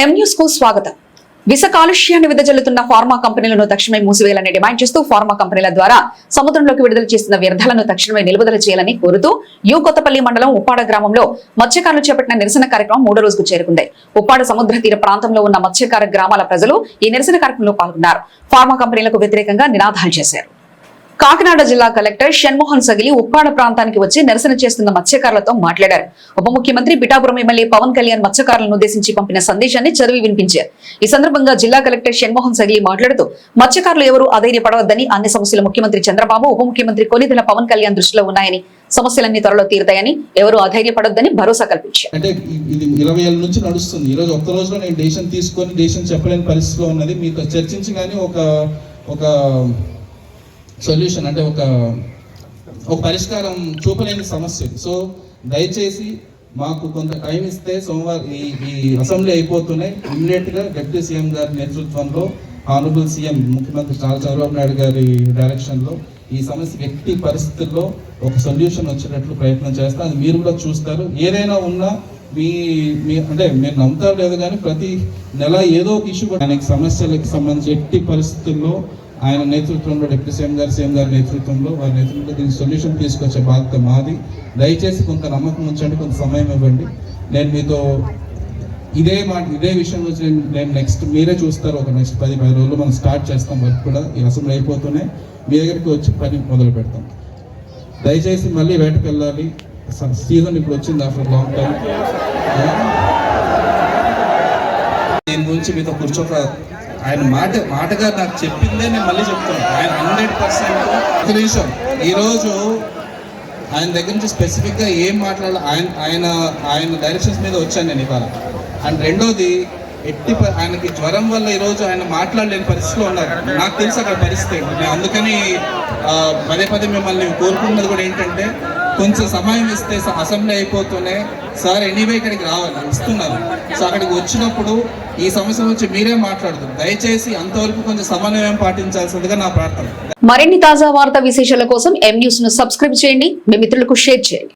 ఎం న్యూస్కు స్వాగతం. విష కాలుష్యాన్ని విదజల్లుతున్న ఫార్మా కంపెనీలను తక్షణమే మూసివేయాలని డిమాండ్ చేస్తూ ఫార్మా కంపెనీల ద్వారా సముద్రంలోకి విడుదల చేసిన వ్యర్థాలను తక్షణమే నిలుపుదల చేయాలని కోరుతూ యు కొత్తపల్లి మండలం ఉప్పాడ గ్రామంలో మత్స్యకారులు చేపట్టిన నిరసన కార్యక్రమం మూడో రోజుకు చేరుకుంది. ఉప్పాడ సముద్ర తీర ప్రాంతంలో ఉన్న మత్స్యకార గ్రామాల ప్రజలు ఈ నిరసన కార్యక్రమంలో పాల్గొన్నారు. ఫార్మా కంపెనీలకు వ్యతిరేకంగా నినాదాలు చేశారు. కాకినాడ జిల్లా కలెక్టర్ షణ్మోహన్ సగిలి ఉప్పాడ ప్రాంతానికి వచ్చి నిరసన చేస్తున్న మత్స్యకారులతో మాట్లాడారు. ఉప ముఖ్యమంత్రి పిఠాపురం ఎమ్మెల్యే పవన్ కళ్యాణ్ మత్స్యకారులను ఉద్దేశించి పంపిన సందేశాన్ని చదివి వినిపించారు. ఈ సందర్భంగా జిల్లా కలెక్టర్ షణ్మోహన్ సగిలి మాట్లాడుతూ మత్స్యకారులు ఎవరూ అధైర్యపడవద్దని అన్ని సమస్యలు ముఖ్యమంత్రి చంద్రబాబు ఉప ముఖ్యమంత్రి కొనిదెల పవన్ కళ్యాణ్ దృష్టిలో ఉన్నాయని సమస్యలన్నీ త్వరలో తీరుతాయని ఎవరూ అధైర్యపడొద్దని భరోసా కల్పించారు. అంటే ఇది ఇరవై ఏళ్ళ నుంచి నడుస్తుంది. ఒక్క రోజులో నేను డెసిషన్ తీసుకొని డెసిషన్ చెప్పలేని పరిస్థితిలో ఉన్నది. మీకు చర్చించి కానీ ఒక ఒక సొల్యూషన్ అంటే ఒక ఒక పరిష్కారం చూపలేని సమస్య. సో దయచేసి మాకు కొంత టైం ఇస్తే సోమవారం ఈ ఈ అసెంబ్లీ అయిపోతున్నాయి ఇమ్మీడియట్గా డిప్యూటీ సీఎం గారి నేతృత్వంలో ఆనరబుల్ సీఎం ముఖ్యమంత్రి నారా చంద్రబాబు నాయుడు గారి డైరెక్షన్లో ఈ సమస్య వ్యక్తి పరిస్థితుల్లో ఒక సొల్యూషన్ వచ్చేటట్లు ప్రయత్నం చేస్తాను అది మీరు కూడా చూస్తారు. ఏదైనా ఉన్నా మీ మీ అంటే మీరు నమ్ముతారు లేదు కానీ ప్రతి నెల ఏదో ఒక ఇష్యూ దానికి సమస్యలకు సంబంధించి ఎట్టి పరిస్థితుల్లో ఆయన నేతృత్వంలో డిప్యూటీ సీఎం గారు సీఎం గారి నేతృత్వంలో వారి నేతృత్వంలో దీనికి సొల్యూషన్ తీసుకొచ్చే బాధ్యత మాది. దయచేసి కొంత నమ్మకం ఉంచండి కొంత సమయం ఇవ్వండి. నేను మీతో ఇదే మాట ఇదే విషయం గురించి నేను నేను నెక్స్ట్ మీరే చూస్తారు ఒక నెక్స్ట్ పది పది రోజులు మనం స్టార్ట్ చేస్తాం వర్క్ కూడా. ఈ అసెంబ్లీ అయిపోతూనే మీ దగ్గరికి వచ్చి పని మొదలు పెడతాం. దయచేసి మళ్ళీ వేటకు వెళ్ళాలి. సీజన్ ఇప్పుడు వచ్చింది ఆఫ్టర్ లాంగ్ టైం దీని గురించి మీతో కూర్చోక ఆయన మాట మాటగా నాకు చెప్పిందే నేను మళ్ళీ చెప్తున్నాను ఆయన హండ్రెడ్ పర్సెంట్ ఒక నిమిషం. ఈరోజు ఆయన దగ్గర నుంచి స్పెసిఫిక్గా ఏం మాట్లాడాలి ఆయన ఆయన ఆయన డైరెక్షన్స్ మీద వచ్చాను నేను ఇవాళ. అండ్ రెండోది ఎట్టి ఆయనకి జ్వరం వల్ల ఈరోజు ఆయన మాట్లాడలేని పరిస్థితిలో ఉన్నారు. నాకు తెలుసు అక్కడ పరిస్థితి నేను అందుకని పదే పదే మిమ్మల్ని కోరుకున్నది కూడా ఏంటంటే కొంచెం సమయం ఇస్తే అసెంబ్లీ అయిపోతూనే సార్ ఎనీవే ఇక్కడికి రావాలి ఇస్తున్నారు సో అక్కడికి వచ్చినప్పుడు ఈ సమస్య గురించి మీరే మాట్లాడుతుంది దయచేసి అంతవరకు కొంచెం సమన్వయం పాటించాల్సిందిగా నా ప్రార్థన. మరిన్ని తాజా వార్తా విశేషాల కోసం ఎం న్యూస్ను సబ్స్క్రైబ్ చేయండి. మీ మిత్రులకు షేర్ చేయండి.